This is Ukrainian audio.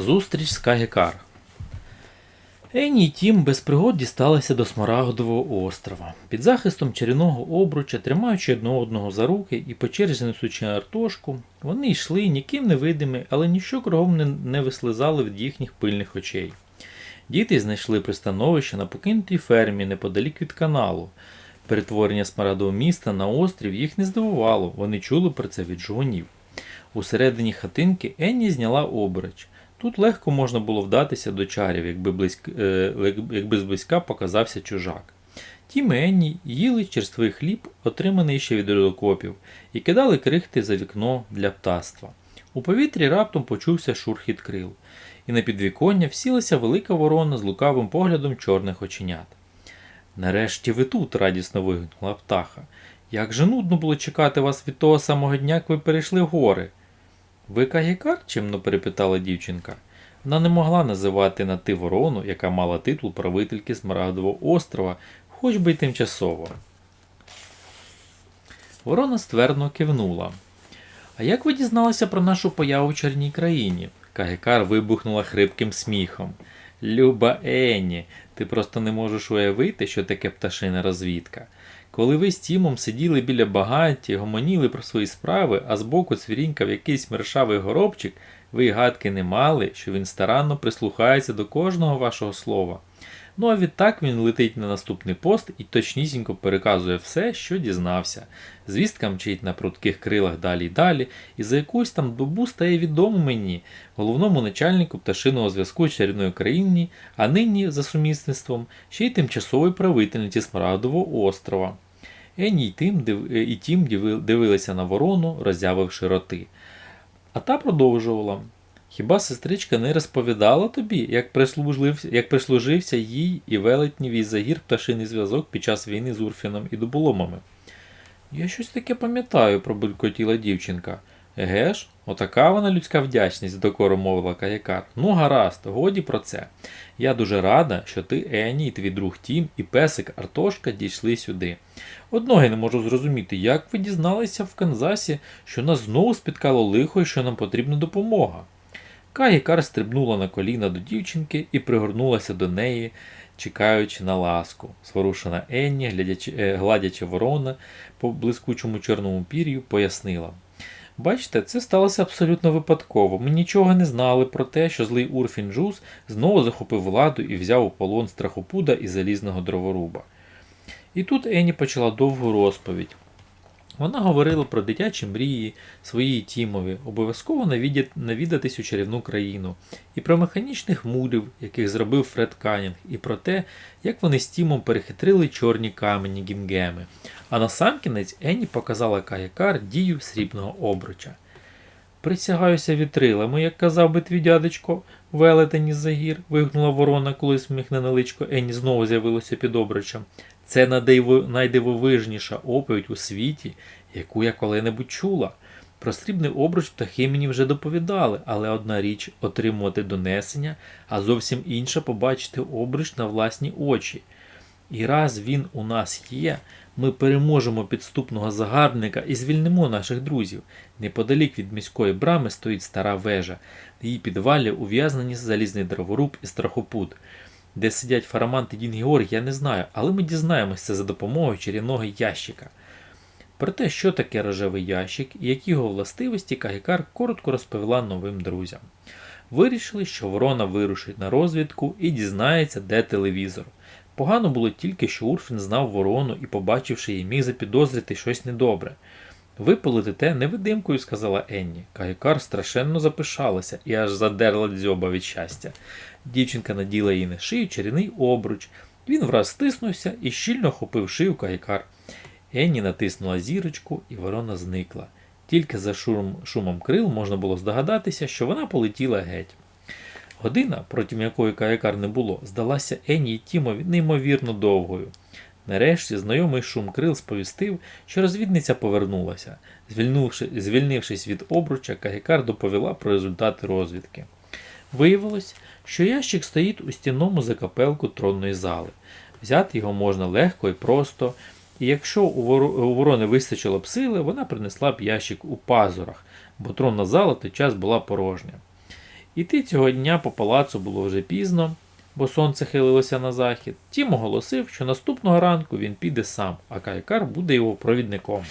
Зустріч з Кагекар. Ені і Тім без пригод дісталися до Смарагдового острова. Під захистом чарівного обруча, тримаючи одне одного за руки і по черзі несучи артошку, вони йшли ніким не видимі, але ніщо кругом не, не вислизало від їхніх пильних очей. Діти знайшли пристановище на покинутій фермі неподалік від каналу. Перетворення Смарагдового міста на острів їх не здивувало, вони чули про це від жонів. Усередині хатинки Енні зняла обруч. Тут легко можна було вдатися до чарів, якби, близьк, е, якби зблизька показався чужак. Тім і Енні їли черствий хліб, отриманий ще від рудокопів, і кидали крихти за вікно для птаства. У повітрі раптом почувся шурхіт крил, і на підвіконня всілася велика ворона з лукавим поглядом чорних оченят. Нарешті ви тут, радісно вигукнула птаха. Як же нудно було чекати вас від того самого дня, як ви перейшли гори. Ви Кагікар? чимно перепитала дівчинка. Вона не могла називати на ти ворону, яка мала титул правительки Смарагдового острова, хоч би й тимчасово. Ворона ствердно кивнула. А як ви дізналися про нашу появу в чарній країні? Кагікар вибухнула хрипким сміхом. Люба Енні, ти просто не можеш уявити, що таке пташина розвідка. Коли ви з Тімом сиділи біля багаті, гомоніли про свої справи, а збоку цвірінькав якийсь мершавий горобчик, ви й гадки не мали, що він старанно прислухається до кожного вашого слова. Ну а відтак він летить на наступний пост і точнісінько переказує все, що дізнався. Звістка мчить на прутких крилах далі й далі, і за якусь там добу стає відомо мені, головному начальнику пташиного зв'язку чарівної країни, а нині, за сумісництвом, ще й тимчасової правительниці Смарагдового острова. Ені див... і тім дивилися на ворону, роззявивши роти. А та продовжувала. Хіба сестричка не розповідала тобі, як, прислужився, як прислужився їй і велетнівій загір пташиний зв'язок під час війни з Урфіном і дуболомами? Я щось таке пам'ятаю, пробулькотіла дівчинка. Еге ж, отака вона людська вдячність, докору мовила Каякар. Ну, гаразд, годі про це. Я дуже рада, що ти, Ені, і твій друг Тім, і песик Артошка дійшли сюди. Одного я не можу зрозуміти, як ви дізналися в Канзасі, що нас знову спіткало лихо і що нам потрібна допомога. Кагікар стрибнула на коліна до дівчинки і пригорнулася до неї, чекаючи на ласку. Зворушена Енні, глядячи, е, гладячи ворона по блискучому чорному пір'ю, пояснила. Бачите, це сталося абсолютно випадково. Ми нічого не знали про те, що злий Урфін Джуз знову захопив владу і взяв у полон страхопуда і залізного дроворуба. І тут Енні почала довгу розповідь. Вона говорила про дитячі мрії, свої Тімові, обов'язково навідатись у чарівну країну, і про механічних мулів, яких зробив Фред Канінг, і про те, як вони з Тімом перехитрили чорні камені гімгеми. А насамкінець Енні показала Каякар дію срібного обруча. Присягаюся вітрилами, як казав би твій дядечко, велетень із загір, вигукнула ворона, коли сміхнене личко Енні знову з'явилося під обручем. Це найдивовижніша оповідь у світі, яку я коли-небудь чула. Про срібний обруч птахи мені вже доповідали, але одна річ отримувати донесення, а зовсім інша побачити обруч на власні очі. І раз він у нас є, ми переможемо підступного загарбника і звільнимо наших друзів. Неподалік від міської брами стоїть стара вежа. Її підвалі ув'язнені залізний дроворуб і страхопут. Де сидять Фарамант і Дін Георг, я не знаю, але ми дізнаємося за допомогою чарівного ящика. Про те, що таке рожевий ящик і які його властивості Кагікар коротко розповіла новим друзям. Вирішили, що ворона вирушить на розвідку і дізнається, де телевізор. Погано було тільки, що Урфін знав ворону і, побачивши її, міг запідозрити щось недобре. Ви полетите невидимкою, сказала Енні. Кагікар страшенно запишалася і аж задерла дзьоба від щастя. Дівчинка наділа їй на шию чарівний обруч. Він враз стиснувся і щільно хопив шию Кагікар. Енні натиснула зірочку, і ворона зникла. Тільки за шум, шумом крил можна було здогадатися, що вона полетіла геть. Година, протягом якої Каякар не було, здалася Енні і Тімові неймовірно довгою. Нарешті знайомий шум крил сповістив, що розвідниця повернулася. Звільнувши, звільнившись від обруча, Кагікар доповіла про результати розвідки. Виявилось, що ящик стоїть у стінному закапелку тронної зали. Взяти його можна легко і просто, і якщо у ворони вистачило б сили, вона принесла б ящик у пазурах, бо тронна зала той час була порожня. Іти цього дня по палацу було вже пізно, бо сонце хилилося на захід. Тім оголосив, що наступного ранку він піде сам, а Кайкар буде його провідником.